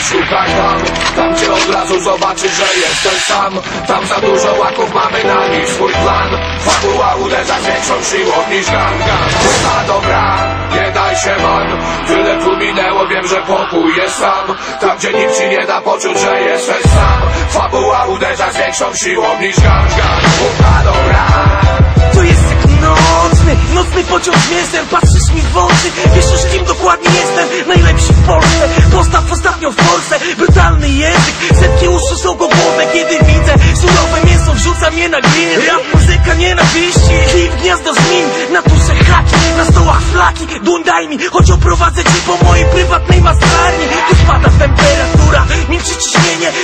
szukaj tam Tam gdzie od razu zobaczysz, że jesteś sam. Tam za dużo łaków mamy na nich swój plan. Fabuła uderza z większą siłą niż ganga Kurwa dobra, nie daj się man. Tyle tu minęło, wiem, że pokój jest sam. Tam gdzie nikt ci nie da poczuć, że jesteś sam. Fabuła uderza z większą siłą niż ganga Kurwa dobra To jest nocny, nocny pociąg mięsem Patrzysz mi w oczy, wiesz już kim dokładnie jestem Najlepszy w Polsce, postaw ostatnio w Polsce Brutalny język, setki uszu są go głowę Kiedy widzę surowe mięso, wrzuca mnie na grill. Rap, muzyka nienawiści w gniazdo zmin Na dusze haki, na stołach flaki Duń daj mi, choć oprowadzę cię po mojej prywatnej masarni. Tu spada temperatura, milczy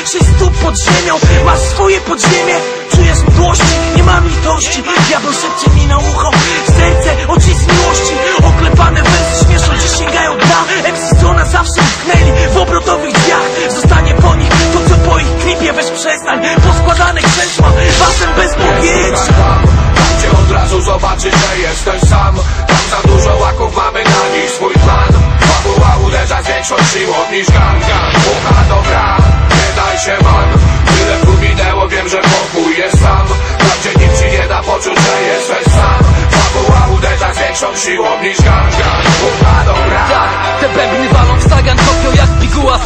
Sześć stóp pod ziemią, masz swoje podziemie. Czujesz mdłości, nie mam litości. Diabeł szepcze mi na ucho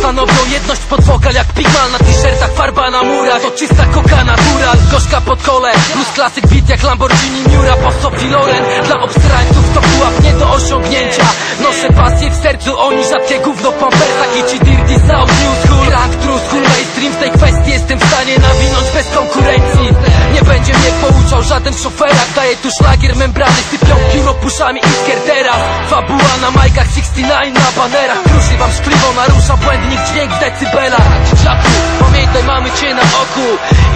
Stanowią jedność pod wokal jak pigmal Na t-shirtach farba na murach. To czysta koka natural, gorzka pod kole. Plus klasyk beat jak Lamborghini Miura Po Sophie Loren. Dla obstrańców to pułap nie do osiągnięcia. Noszę pasję w sercu, oni rzadkie gówno w pampersach. I ci dirty South News Hood Grand True School Mainstream. W tej kwestii jestem w stanie nawinąć bez konkurencji będzie mnie pouczał żaden w szoferach Daję tu szlagier membrany sypią kilo puszami i teraz Fabuła na majkach 69 na banerach. Kruszy wam szkliwo narusza błędnik dźwięk w decybelach. Czapu, pamiętaj mamy cię na oku.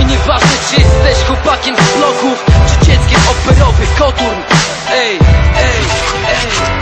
I nieważne czy jesteś chłopakiem z bloków Czy dzieckiem operowych koturn. Ej, ej, ej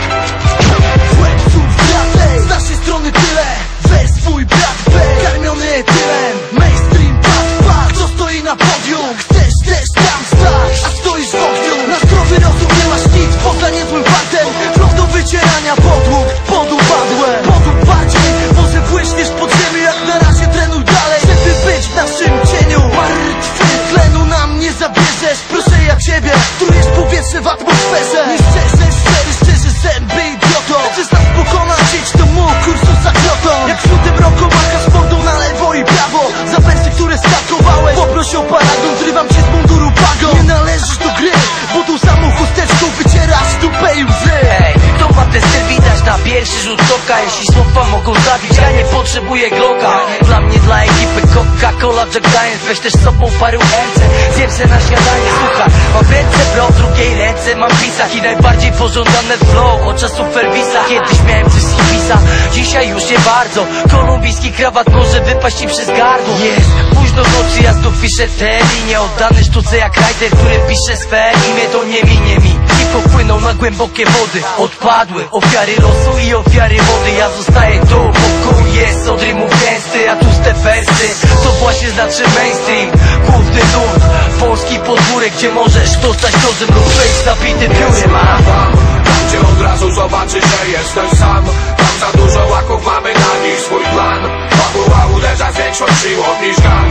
pierwszy rzut oka Jeśli słowa mogą zabić, ja nie potrzebuję Glocka. Dla mnie, dla ekipy Coca-Cola, Jack Daniels Weź też z sobą paru MC Zjem se na śniadanie, słuchaj Mam w ręce bro, w drugiej ręce mam pisach I najbardziej pożądane flow od czasów Elvisa Kiedyś miałem coś z hipisa, dzisiaj już nie bardzo. Kolumbijski krawat może wypaść ci przez gardło. Jest. Późno ja znów piszę te linie Oddany sztuce jak rider, który pisze swe imię To nie minie mi. Hip płyną na głębokie wody. Odpadły ofiary losu i ofiary wody. Ja zostaję tu, pokój jest od rymów gęsty A tłuste wersy, to właśnie znaczy mainstream. Główny nurt, polski podwórek Gdzie możesz dostać dozem lub wejść zabity piórem tam, gdzie od razu zobaczysz, że jesteś sam. Tam za dużo łaków mamy na nich swój plan. Fabuła uderza z większą siłą niż ganga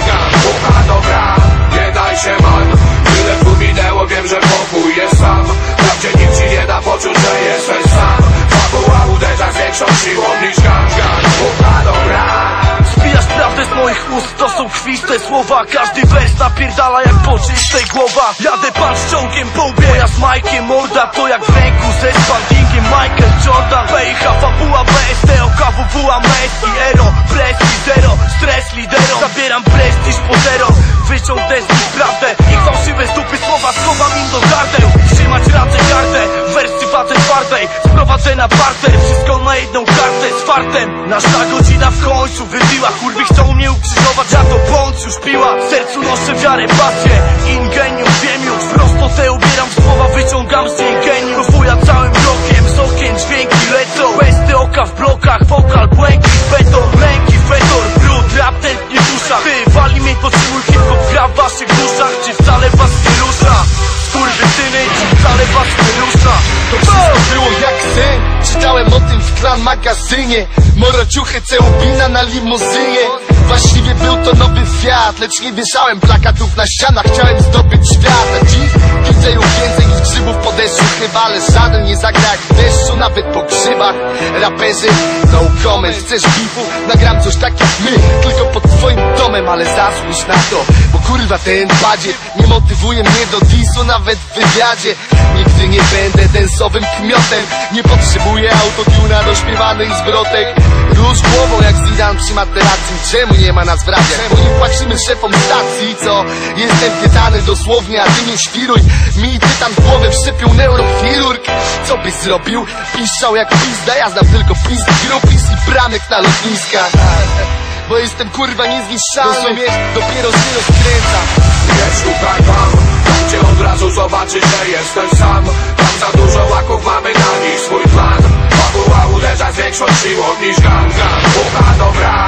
słowa Każdy wers napierdala jak po czystej głowa. Jadę pan z ciągiem po łbie, ja z Majkiem Morda To jak w ręku ze spandingiem Michael Jordan PH, fabuła BST, OKWWA, na parter, wszystko na jedną kartę z fartem. Nasza godzina w końcu wybiła. Kurwy chcą mnie ukrzyżować, ja to bądź już piła W sercu noszę wiarę, pasję, ingenium, wiem już. Prostotę ubieram w słowa, wyciągam z niej geniusz całym blokiem, z okien dźwięki lecą. Besty oka w blokach, wokal, błękit, beton Lęki, fetor, brud, rap tętnie dusza Ty, wali mnie siły, hip-hop gra w waszych duszach Czy wcale was nie rusza? Skurwysyny, czy wcale was nie klan magazynie Morociuchy, cełbina na limuzynie. Właściwie był to nowy Fiat Lecz nie wieszałem plakatów na ścianach Chciałem zdobyć świat. A dziś widzę już więcej niż grzybów po deszczu Chyba, ale żaden nie zagra jak deszczu Nawet po grzybach. Raperzy, no comment Chcesz bifu? Nagram coś tak jak my Tylko pod twoim domem, ale zasłuż na to Bo kurwa ten badziek Nie motywuje mnie do disu Nawet w wywiadzie. Nigdy nie będę densowym kmiotem Nie potrzebuję autotuna do śpiewanych zwrotek. Róż głową jak Zidane przy materacji. Czemu nie ma nas w radiach? Bo nie płacimy szefom stacji, co? Jestem pytany dosłownie, a ty nie świruj. Mi tytan w głowę wszczepił neurochirurg. Co byś zrobił? Piszczał jak pizda Ja znam tylko pizd, grupis i bramek na lotniskach. Bo jestem kurwa niezniszczalny. Rozumiesz? Dopiero się rozkręcam Nie szukaj tam, tam gdzie od razu zobaczysz, że jesteś sam. Tam za dużo łaków mamy na nich. Swój plan. Fabuła uderza z większą siłą niż gang, gang. Bucha dobra.